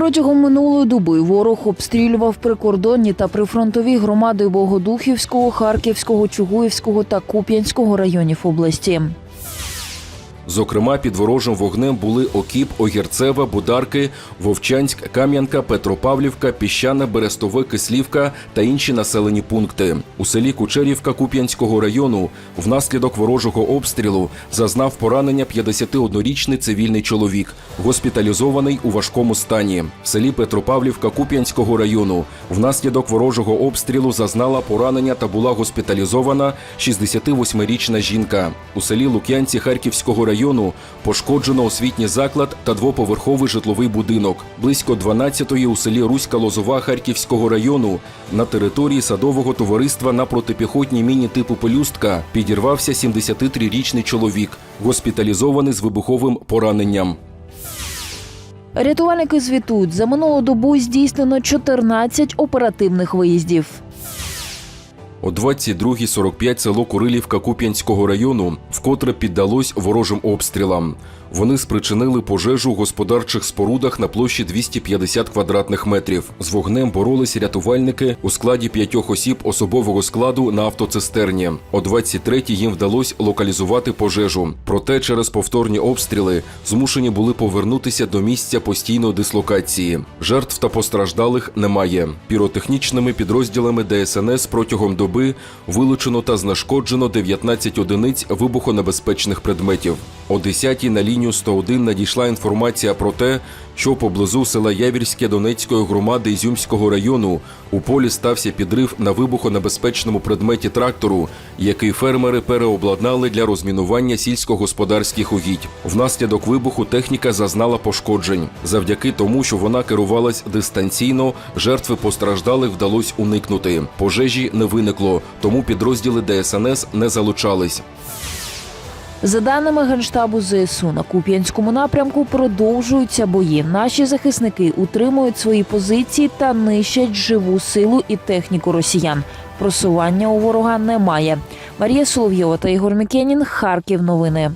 Протягом минулої доби ворог обстрілював прикордонні та прифронтові громади Богодухівського, Харківського, Чугуївського та Куп'янського районів області. Зокрема, під ворожим вогнем були Окіп, Огірцева, Бударки, Вовчанськ, Кам'янка, Петропавлівка, Піщана, Берестове, Кислівка та інші населені пункти. У селі Кучерівка Куп'янського району внаслідок ворожого обстрілу зазнав поранення 51-річний цивільний чоловік, госпіталізований у важкому стані. В селі Петропавлівка Куп'янського району внаслідок ворожого обстрілу зазнала поранення та була госпіталізована 68-річна жінка. У селі Лук'янці Харківського району пошкоджено освітній заклад та двоповерховий житловий будинок. Близько 12-ї у селі Руська Лозова Харківського району на території садового товариства на протипіхотній міні типу пелюстка підірвався 73-річний чоловік, госпіталізований з вибуховим пораненням. Рятувальники звітують, за минулу добу здійснено 14 оперативних виїздів. О 22.45 село Курилівка Куп'янського району вкотре піддалось ворожим обстрілам. Вони спричинили пожежу у господарчих спорудах на площі 250 квадратних метрів. З вогнем боролись рятувальники у складі п'ятьох осіб особового складу на автоцистерні. О 23-й їм вдалося локалізувати пожежу. Проте через повторні обстріли змушені були повернутися до місця постійної дислокації. Жертв та постраждалих немає. Піротехнічними підрозділами ДСНС протягом доби вилучено та знешкоджено 19 одиниць вибухонебезпечних предметів. О 10-й на лінію 101 надійшла інформація про те, що поблизу села Явірське Донецької громади Ізюмського району у полі стався підрив на вибухонебезпечному предметі трактору, який фермери переобладнали для розмінування сільськогосподарських угідь. Внаслідок вибуху техніка зазнала пошкоджень. Завдяки тому, що вона керувалась дистанційно, жертви постраждалих вдалося уникнути. Пожежі не виникло, тому підрозділи ДСНС не залучались. За даними Генштабу ЗСУ, на Куп'янському напрямку продовжуються бої. Наші захисники утримують свої позиції та нищать живу силу і техніку росіян. Просування у ворога немає. Марія Солов'єва та Ігор Мікенін. Харків. Новини.